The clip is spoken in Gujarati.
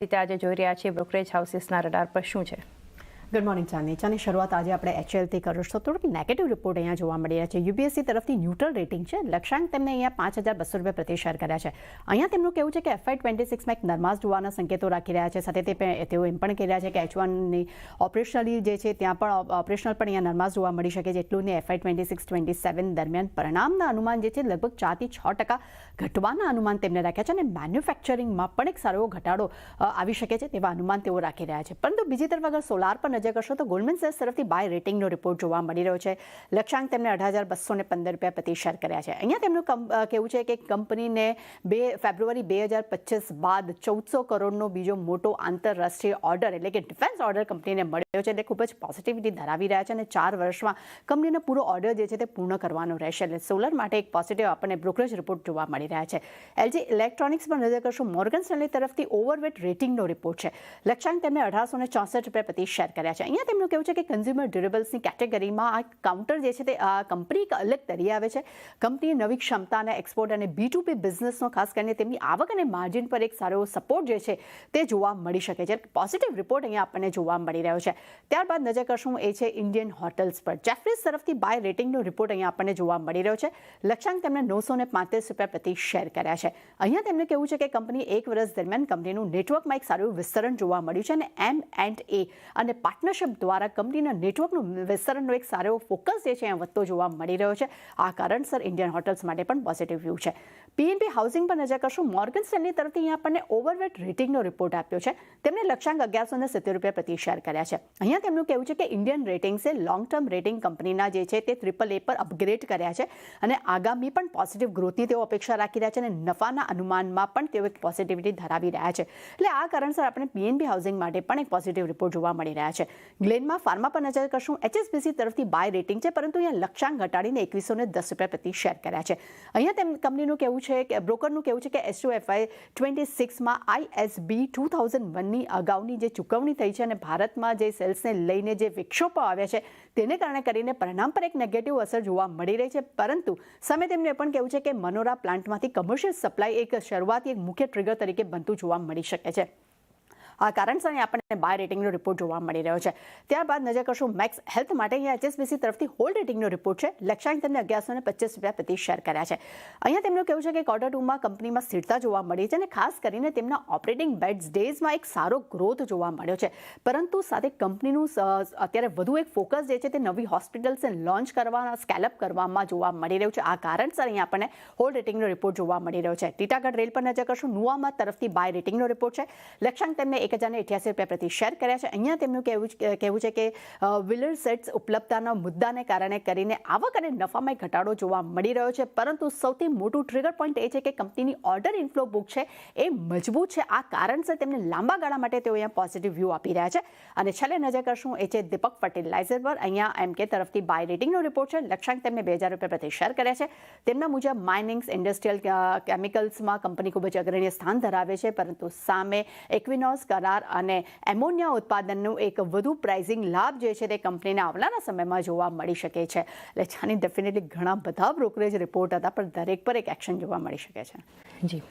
રીતે આજે જોઈ રહ્યા છીએ બ્રોકરેજ હાઉસીસના રડાર પર શું છે? ગુડ મોર્નિંગ ચાંદની ચાની શરૂઆત આજે આપણે એચએલથી કરીશું. થોડુંક નેગેટિવ રિપોર્ટ અહીંયા જોવા મળી રહ્યા છે. યુપીએસસી તરફથી ન્યુટ્રલ રેટિંગ છે. લક્ષ્યાંક તેમને અહીંયા પાંચ હજાર બસો રૂપિયા પ્રતિ શેર કર્યા છે. અહીંયા તેમનું કહેવું છે કે એફઆઈ ટ્વેન્ટી સિક્સમાં એક નરમાશ જોવાના સંકેતો રાખી રહ્યા છે. સાથે તે તેઓ એમ પણ કહી રહ્યા છે કે એચ વનની ઓપરેશનલી જે છે, ત્યાં પણ ઓપરેશનલ પણ અહીંયા નરમાશ જોવા મળી શકે છે. એટલું ને FY twenty six twenty seven દરમિયાન પરિણામના અનુમાન જે છે, લગભગ ચારથી છ ટકા ઘટવાના અનુમાન તેમને રાખ્યા છે અને મેન્યુફેક્ચરિંગમાં પણ એક સારો ઘટાડો આવી શકે છે તેવા અનુમાન તેઓ રાખી રહ્યા છે. પરંતુ બીજી તરફ અગર સોલાર પર નજર કરશો તો ગોલ્ડમેન સેલ્સ તરફથી બાય રેટિંગનો રિપોર્ટ જોવા મળી રહ્યો છે. લક્ષ્યાંક તેમને અઢાર હજાર બસો પંદર રૂપિયા પ્રતિ શેર કર્યા છે. અહીંયા તેમનું કહેવું છે કે કંપનીને બે, ફેબ્રુઆરી બે હજાર પચીસ બાદ ચૌદસો કરોડનો બીજો મોટો આંતરરાષ્ટ્રીય ઓર્ડર એટલે કે ડિફેન્સ ઓર્ડર કંપનીને મળ્યો છે. એટલે ખૂબ જ પોઝિટિવિટી ધરાવી રહ્યા છે અને ચાર વર્ષમાં કંપનીનો પૂરો ઓર્ડર જે છે તે પૂર્ણ કરવાનો રહેશે. એટલે સોલર માટે એક પોઝિટિવ આપણને બ્રોકરેજ રિપોર્ટ જોવા મળી રહ્યા છે. એલજી ઇલેક્ટ્રોનિક્સ પર નજર કરશો મોર્ગન સ્ટેનલી તરફથી ઓવરવેટ રેટિંગનો રિપોર્ટ છે. લક્ષ્યાંક તેમને અઢારસો ને ચોસઠ રૂપિયા પ્રતિ શેર કર્યા છે. અહીંયા તેમનું કહેવું છે કે કન્ઝ્યુમર ડ્યુરેબલ્સની કેટેગરીમાં આ કાઉન્ટર જે છે તે કંપની અલગ તરી આવે છે. કંપનીએ નવી ક્ષમતાને એક્સપોર્ટ અને બી ટુ બી બિઝનેસનો ખાસ કરીને તેમની આવક અને માર્જિન પર એક સારો સપોર્ટ જે છે તે જોવા મળી શકે છે. પોઝિટિવ રિપોર્ટ અહીંયા આપણને જોવા મળી રહ્યો છે. ત્યારબાદ નજર કરશું એ છે ઇન્ડિયન હોટલ્સ પર. જેફરીઝ તરફથી બાય રેટિંગનો રિપોર્ટ અહીંયા આપણને જોવા મળી રહ્યો છે. લક્ષ્યાંક તેમને નવસો ને પાંત્રીસ રૂપિયા પ્રતિ શેર કર્યા છે. અહીંયા તેમને કહેવું છે કે કંપની એક વર્ષ દરમિયાન કંપનીનું નેટવર્કમાં એક સારું વિસ્તરણ જોવા મળ્યું છે અને એમ એન્ડ એ અને પાર્ટનરશિપ દ્વારા કંપનીના નેટવર્કનું વિસ્તરણનો એક સારો ફોકસ જે છે, એ વધતો જોવા મળી રહ્યો છે. આ કારણસર ઇન્ડિયન હોટલ્સ માટે પણ પોઝિટિવ વ્યૂ છે. પીએનબી હાઉસિંગ પર નજર કરશું. મોર્ગન સ્ટેનલી તરફથી અહીંયા આપણને ઓવરવેટ રેટિંગનો રિપોર્ટ આપ્યો છે. તેમણે લક્ષ્યાંક અગિયારસો ને સિત્તેર રૂપિયા પ્રતિ શેર કર્યા છે. અહીંયા તેમનું કહેવું છે કે ઇન્ડિયન રેટિંગ્સે લોંગ ટર્મ રેટિંગ કંપનીના જે છે, તે ટ્રિપલ એ પર અપગ્રેડ કર્યા છે અને આગામી પણ પોઝિટિવ ગ્રોથની તેઓ અપેક્ષા રાખી રહ્યા છે અને નફાના અનુમાનમાં પણ તેઓ એક પોઝિટિવિટી ધરાવી રહ્યા છે. એટલે આ કારણસર આપણે પીએનબી હાઉસિંગ માટે પણ એક પોઝિટિવ રિપોર્ટ જોવા મળી રહ્યા છે. ગ્લેનમાં ફાર્મા પર નજર કરશું. એચએસબીસી તરફથી બાય રેટિંગ છે, પરંતુ અહીંયા લક્ષ્યાંક ઘટાડીને એકવીસો ને દસ રૂપિયા પ્રતિ શેર કર્યા છે. અહીંયા તેમ કંપનીનું કહેવું છે કે, બ્રોકરનું કહેવું છે કે, એસયુએફઆઈ ટ્વેન્ટી સિક્સમાં આઈએસબી ટુ થાઉઝન્ડ વનની અગાઉની જે ચૂકવણી થઈ છે અને ભારતમાં જે સેલ્સને લઈને જે વિક્ષોપો આવ્યા છે, તેને કારણે કરીને પરિણામ પર એક નેગેટિવ અસર જોવા મળી રહી છે. પરંતુ સામે તેમને પણ કહેવું છે કે, મનોરા પ્લાન્ટમાંથી કમર્શિયલ સપ્લાય એક શરૂઆતી એક મુખ્ય ટ્રિગર તરીકે બનતું જોવા મળી શકે છે. આ કારણસર અહીં આપણને બાય રેટિંગનો રિપોર્ટ જોવા મળી રહ્યો છે. ત્યારબાદ નજર કરશું મેક્સ હેલ્થ માટે. અહીંયા એચએસબીસી તરફથી હોલ્ડ રેટિંગનો રિપોર્ટ છે. લક્ષ્યાંક તેમને અગિયારસો પચીસ રૂપિયા પ્રતિ શેર કર્યા છે. અહીંયા તેમનું કહેવું છે કે ક્વાર્ટર ટુમાં કંપનીમાં સ્થિરતા જોવા મળી છે અને ખાસ કરીને તેમના ઓપરેટિંગ બેડ્સ ડેઝમાં એક સારો ગ્રોથ જોવા મળ્યો છે. પરંતુ સાથે કંપનીનું અત્યારે વધુ એક ફોકસ જે છે તે નવી હોસ્પિટલ્સને લોન્ચ કરવાના સ્કેલઅપ કરવામાં જોવા મળી રહ્યું છે. આ કારણસર અહીંયા આપણને હોલ્ડ રેટિંગનો રિપોર્ટ જોવા મળી રહ્યો છે. ટીટાગઢ રેલ પર નજર કરશું. નુઆમાં તરફથી બાય રેટિંગનો રિપોર્ટ છે. લક્ષ્યાંક તેમને એક હજારને અઠ્યાસી રૂપિયા પ્રતિ શેર કર્યા છે. અહીંયા તેમનું કહેવું કહેવું છે કે વ્હીલર સેટ્સ ઉપલબ્ધતાના મુદ્દાને કારણે કરીને આવક અને નફામાં ઘટાડો જોવા મળી રહ્યો છે. પરંતુ સૌથી મોટું ટ્રિગર પોઈન્ટ એ છે કે કંપનીની ઓર્ડર ઇન્ફ્લો બુક છે એ મજબૂત છે. આ કારણસર તેમને લાંબા ગાળા માટે તેઓ અહીંયા પોઝિટિવ વ્યૂ આપી રહ્યા છે. અને છેલ્લે નજર કરશું એ છે દીપક ફર્ટિલાઇઝર પર. અહીંયા એમ કે તરફથી બાય રેટિંગનો રિપોર્ટ છે. લક્ષ્યાંક તેમને બે હજાર રૂપિયા પ્રતિ શેર કર્યા છે. તેમના મુજબ માઇનિંગ્સ ઇન્ડસ્ટ્રીયલ કેમિકલ્સમાં કંપની ખૂબ જ અગ્રણીય સ્થાન ધરાવે છે. પરંતુ સામે એક્વિનોસ કરાર અને એમોનિયા ઉત્પાદનનું એક વધુ પ્રાઇઝિંગ લાભ જે છે તે કંપનીને આવનારા સમયમાં જોવા મળી શકે છે. એટલે છાની ડેફિનેટલી ઘણા બધા બ્રોકરેજ રિપોર્ટ હતા, પણ દરેક પર એક એક્શન જોવા મળી શકે છે. જી